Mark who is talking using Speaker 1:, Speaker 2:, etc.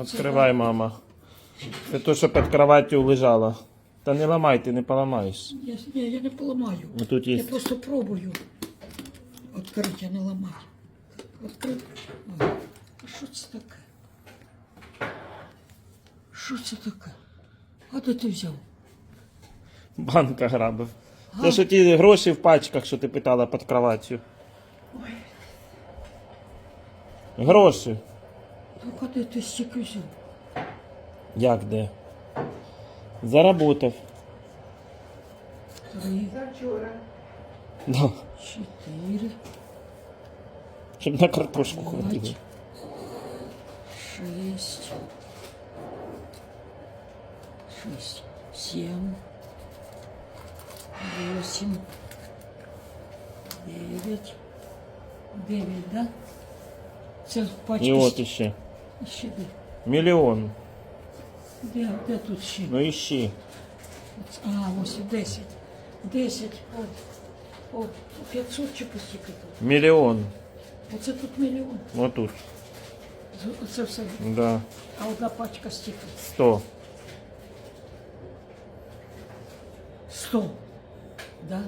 Speaker 1: Откривай, мама. Це то, що під кроваттю лежало. Та не ламай, ти не поламаєш.
Speaker 2: Я, я, я не поламаю.
Speaker 1: Ну, тут
Speaker 2: Я просто пробую. Открыть, а не ламати. Открив. О, А що це таке? Що це таке? А де ти взяв?
Speaker 1: Банка грабив. Це що ті гроші в пачках, що ти питала під кроваттю. Гроші.
Speaker 2: А де ти стільки взяв?
Speaker 1: Як де? Заработав.
Speaker 2: Три,
Speaker 1: Да.
Speaker 2: чотири,
Speaker 1: Щоб на картошку хватило.
Speaker 2: п'ять, шесть, шесть, семь, восемь, девять, девять, да? Це пачка.
Speaker 1: І от іще.
Speaker 2: ще де?
Speaker 1: Мільйон.
Speaker 2: Де, де тут ще?
Speaker 1: Ну іще.
Speaker 2: А, ось 10. 10. О, о 500 чи постільки тут.
Speaker 1: Мільйон.
Speaker 2: Оце тут мільйон.
Speaker 1: Отут.
Speaker 2: З- Оце все.
Speaker 1: Да.
Speaker 2: А одна пачка стільки.
Speaker 1: Сто.
Speaker 2: 100. Да?